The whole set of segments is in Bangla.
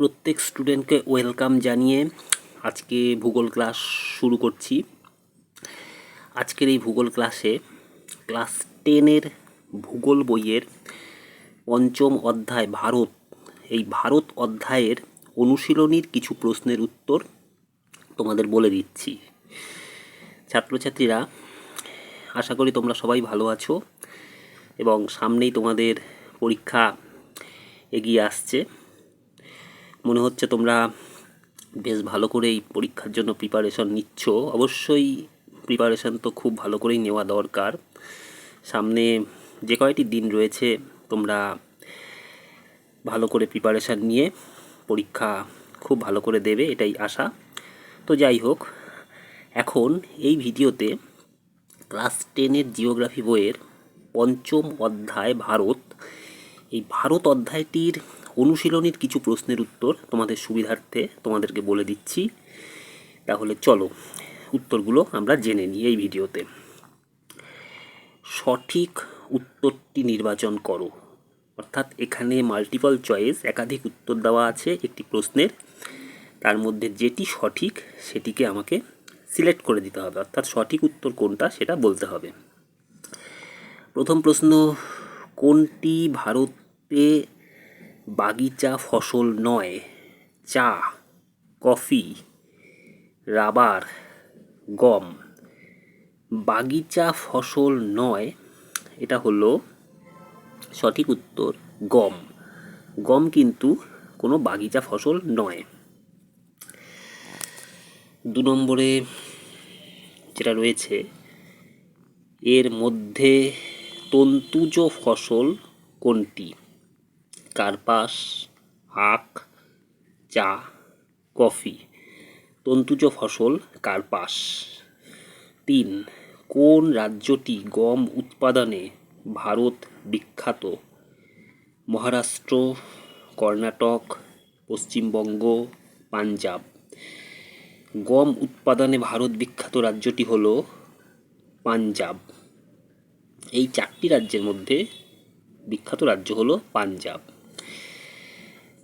প্রত্যেক স্টুডেন্টকে ওয়েলকাম জানিয়ে আজকে ভূগোল ক্লাস শুরু করছি। আজকের এই ভূগোল ক্লাসে ক্লাস টেনের ভূগোল বইয়ের পঞ্চম অধ্যায় ভারত। এই ভারত অধ্যায়ের অনুশীলনীর কিছু প্রশ্নের উত্তর তোমাদের বলে দিচ্ছি। ছাত্রছাত্রীরা, আশা করি তোমরা সবাই ভালো আছো এবং সামনেই তোমাদের পরীক্ষা এগিয়ে আসছে। মনে হচ্ছে তোমরা বেশ ভালো করেই পরীক্ষার জন্য প্রিপারেশন নিচ্ছ। অবশ্যই প্রিপারেশন তো খুব ভালো করেই নেওয়া দরকার। সামনে যে কয়টি দিন রয়েছে তোমরা ভালো করে প্রিপারেশান নিয়ে পরীক্ষা খুব ভালো করে দেবে, এটাই আশা। তো যাই হোক, এখন এই ভিডিওতে ক্লাস টেনের জিওগ্রাফি বইয়ের পঞ্চম অধ্যায় ভারত। এই ভারত অধ্যায়টির অনুশীলনীর কিছু প্রশ্নের উত্তর তোমাদের সুবিধার্থে তোমাদেরকে বলে দিচ্ছি। তাহলে চলো, উত্তরগুলো আমরা জেনে নিই এই ভিডিওতে। সঠিক উত্তরটি নির্বাচন করো। অর্থাৎ এখানে মাল্টিপল চয়েস একাধিক উত্তর দেওয়া আছে একটি প্রশ্নের। তার মধ্যে যেটি সঠিক সেটিকে আমাকে সিলেক্ট করে দিতে হবে। অর্থাৎ সঠিক উত্তর কোনটা সেটা বলতে হবে। প্রথম প্রশ্ন, কোনটি ভারতে বাগিচা ফসল নয়, চা, কফি, রাবার, গম। বাগিচা ফসল নয়, এটা হলো সঠিক উত্তর, গম। গম কিন্তু কোনো বাগিচা ফসল নয়। দু নম্বরে যেটা রয়েছে, এর মধ্যে তন্তুজ ফসল কোনটি? কার্পাস আখ চা, কফি, তন্তুজ ফসল, কার্পাস। তিন, কোন রাজ্যটি গম উৎপাদনে ভারত বিখ্যাত? মহারাষ্ট্র, কর্ণাটক, পশ্চিমবঙ্গ, পাঞ্জাব। গম উৎপাদনে ভারত বিখ্যাত রাজ্যটি হল পাঞ্জাব। এই চারটি রাজ্যের মধ্যে বিখ্যাত রাজ্য হলো পাঞ্জাব।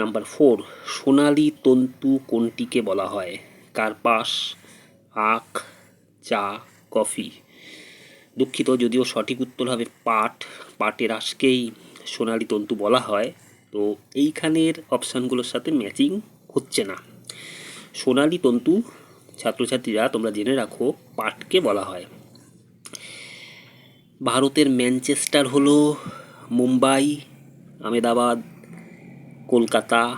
নাম্বার ফোর, সোনালি তন্তু কোনটিকে বলা হয়? কার্পাস, আখ, চা, কফি। দুঃখিত, যদিও সঠিক উত্তর হবে পাট। পাটের আঁশকেই সোনালি তন্তু বলা হয়। তো এইখানের অপশানগুলোর সাথে ম্যাচিং হচ্ছে না। সোনালি তন্তু, ছাত্রছাত্রীরা তোমরা জেনে রাখো, পাটকে বলা হয়। ভারতের ম্যানচেস্টার হলো মুম্বাই, আমেদাবাদ কলকাতা,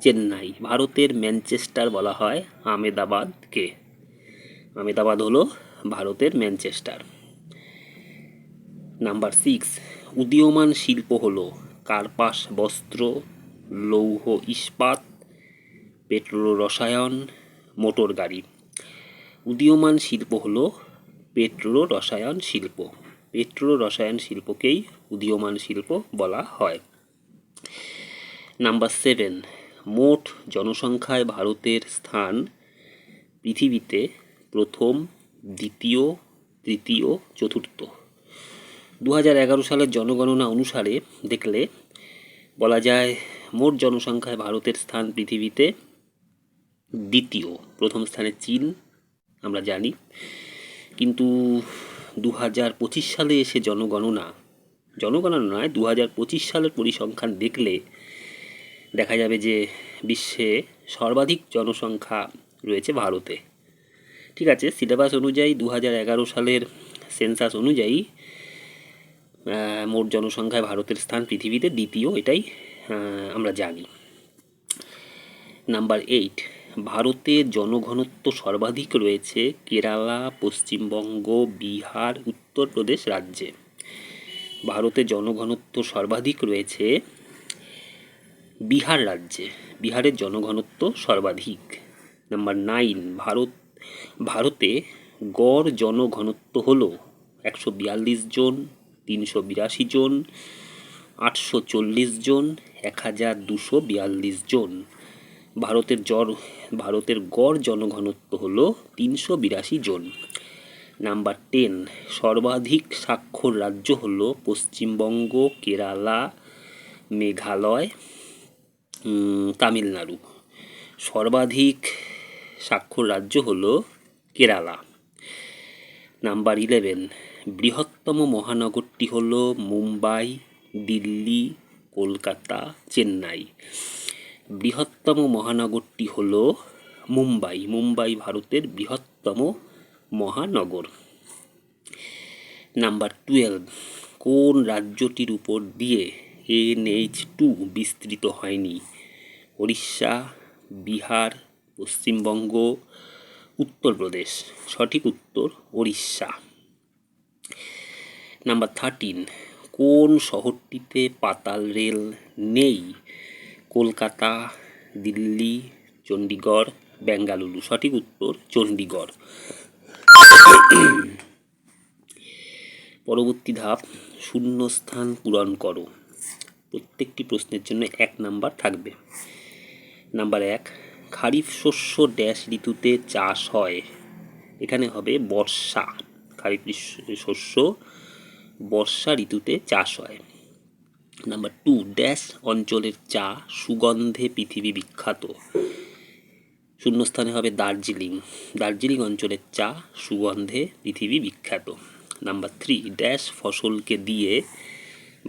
চেন্নাই, ভারতের ম্যানচেস্টার বলা হয় আমেদাবাদকে আমেদাবাদ হলো ভারতের ম্যানচেস্টার। নাম্বার সিক্স, উদীয়মান শিল্প হলো কার্পাস, বস্ত্র, লৌহ, ইস্পাত, পেট্রোল, রসায়ন, মোটর গাড়ি। উদীয়মান শিল্প হলো পেট্রো রসায়ন, শিল্প। পেট্রো রসায়ন, শিল্পকেই উদীয়মান শিল্প বলা হয়। নাম্বার সেভেন মোট জনসংখ্যায় ভারতের স্থান পৃথিবীতে প্রথম, দ্বিতীয়, তৃতীয়, চতুর্থ। দু হাজার এগারো সালের জনগণনা অনুসারে দেখলে বলা যায় মোট জনসংখ্যায় ভারতের স্থান পৃথিবীতে দ্বিতীয়। প্রথম স্থানে চীন, আমরা জানি। কিন্তু দু হাজার পঁচিশ সালে এসে জনগণনা জনগণনা নয় দু সালের পরিসংখ্যান দেখলে দেখা যাবে যে বিশ্বে সর্বাধিক জনসংখ্যা রয়েছে ভারতে। ঠিক আছে সিলেবাস অনুযায়ী দু হাজার এগারো সালের সেন্সাস অনুযায়ী মোট জনসংখ্যায় ভারতের স্থান পৃথিবীতে দ্বিতীয়, এটাই আমরা জানি। নাম্বার এইট ভারতে জনঘনত্ব সর্বাধিক রয়েছে কেরালা, পশ্চিমবঙ্গ, বিহার, উত্তরপ্রদেশ রাজ্যে। ভারতে জনঘনত্ব সর্বাধিক রয়েছে বিহার রাজ্যে। বিহারের জনঘনত্ব সর্বাধিক। নাম্বার নাইন, ভারত, ভারতে গড় জনঘনত্ব হল একশো বিয়াল্লিশ জন, তিনশো বিরাশি জন, আটশো চল্লিশ জন, এক হাজার দুশো বিয়াল্লিশ জন। ভারতের জ্বর ভারতের গড় জনঘনত্ব হল তিনশো বিরাশি জন। নাম্বার টেন, সর্বাধিক স্বাক্ষর রাজ্য হল পশ্চিমবঙ্গ, কেরালা, মেঘালয় তামিলনাড়ু। সর্বাধিক স্বাক্ষর রাজ্য হল কেরালা। নাম্বার ইলেভেন, বৃহত্তম মহানগরটি হল মুম্বাই, দিল্লি, কলকাতা, চেন্নাই। বৃহত্তম মহানগরটি হল মুম্বাই। মুম্বাই ভারতের বৃহত্তম মহানগর। নাম্বার টুয়েলভ, কোন রাজ্যটির উপর দিয়ে এনএইচ টু বিস্তৃত হয়নি। উড়িষ্যা বিহার, পশ্চিমবঙ্গ, উত্তরপ্রদেশ, সঠিক উত্তর উড়িষ্যা নাম্বার থার্টিন কোন শহরটিতে পাতাল রেল নেই? কলকাতা, দিল্লি চণ্ডীগড় বেঙ্গালুরু। সঠিক উত্তর চণ্ডীগড় পরবর্তী ধাপ, শূন্যস্থান পূরণ করো। প্রত্যেকটি প্রশ্নের জন্য এক নাম্বার থাকবে। নাম্বার এক, খারিফ শস্য ড্যাশ ঋতুতে চাষ হয়। এখানে হবে বর্ষা। খারিফ শস্য বর্ষা ঋতুতে চাষ হয়। নাম্বার টু, ড্যাশ অঞ্চলের চা সুগন্ধে পৃথিবী বিখ্যাত। শূন্যস্থানে হবে দার্জিলিং। দার্জিলিং অঞ্চলের চা সুগন্ধে পৃথিবী বিখ্যাত। নাম্বার থ্রি, ড্যাশ ফসলকে দিয়ে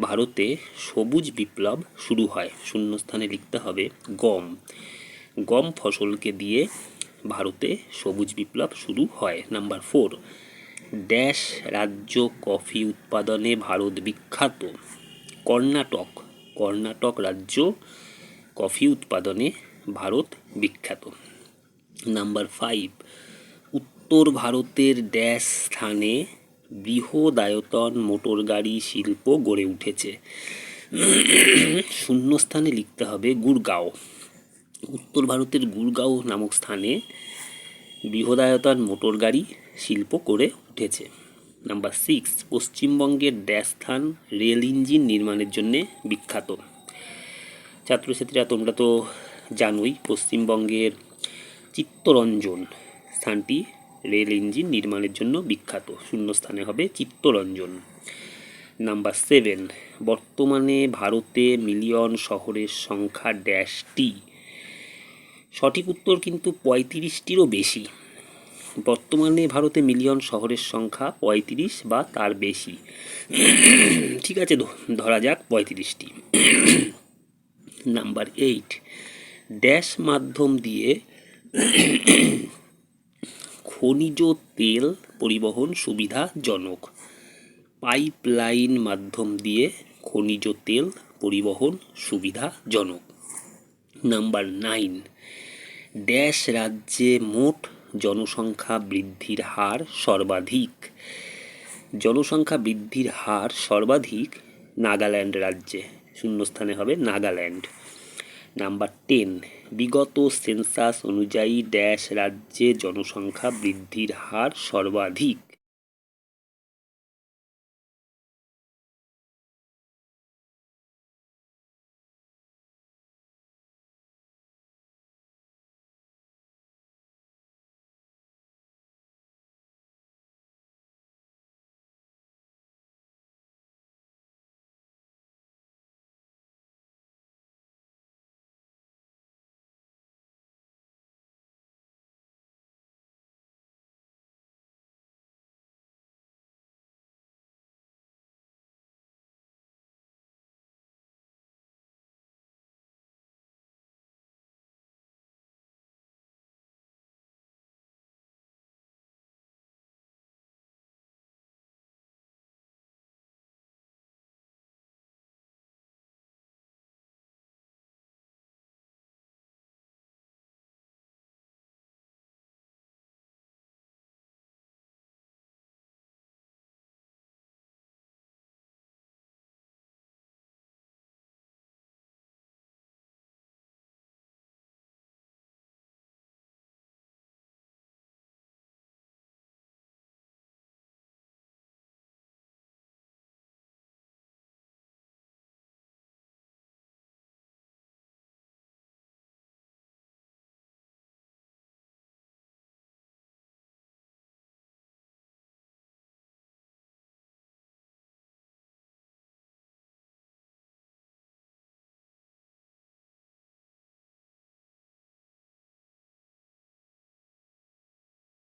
ভারতে সবুজ বিপ্লব শুরু হয়। শূন্যস্থানে লিখতে হবে গম। গম ফসলকে দিয়ে ভারতে সবুজ বিপ্লব শুরু হয়। নাম্বার ফোর, ড্যাশ রাজ্য কফি উৎপাদনে ভারত বিখ্যাত। কর্ণাটক কর্ণাটক রাজ্য কফি উৎপাদনে ভারত বিখ্যাত। নাম্বার ফাইভ, উত্তর ভারতের ড্যাশ স্থানে বৃহদায়তন মোটরগাড়ি শিল্প গড়ে উঠেছে। শূন্যস্থানে লিখতে হবে গুড়গাঁও উত্তর ভারতের গুড়গাঁও নামক স্থানে বৃহদায়তন মোটরগাড়ি শিল্প গড়ে উঠেছে। নাম্বার সিক্স, পশ্চিমবঙ্গের ড্যাশ স্থান রেল ইঞ্জিন নির্মাণের জন্যে বিখ্যাত। ছাত্রছাত্রীরা তোমরা তো জানোই, পশ্চিমবঙ্গের চিত্তরঞ্জন স্থানটি রেল ইঞ্জিন নির্মাণের জন্য বিখ্যাত। শূন্যস্থানে হবে চিত্তরঞ্জন। নাম্বার সেভেন, বর্তমানে ভারতে মিলিয়ন শহরের সংখ্যা ড্যাশটি। সঠিক উত্তর কিন্তু পঁয়ত্রিশটিরও বেশি। বর্তমানে ভারতে মিলিয়ন শহরের সংখ্যা পঁয়ত্রিশ বা তার বেশি। ঠিক আছে ধরা যাক পঁয়ত্রিশটি। নাম্বার এইট, ড্যাশ মাধ্যম দিয়ে খনিজ তেল পরিবহন সুবিধাজনক। পাইপলাইন মাধ্যম দিয়ে খনিজ তেল পরিবহন সুবিধাজনক। নাম্বার নাইন ড্যাশ রাজ্যে মোট জনসংখ্যা বৃদ্ধির হার সর্বাধিক। জনসংখ্যা বৃদ্ধির হার সর্বাধিক নাগাল্যান্ড রাজ্যে। শূন্যস্থানে হবে নাগাল্যান্ড। নাম্বার টেন বিগত সেন্সাস অনুযায়ী ড্যাশ রাজ্যে জনসংখ্যা বৃদ্ধির হার সর্বাধিক।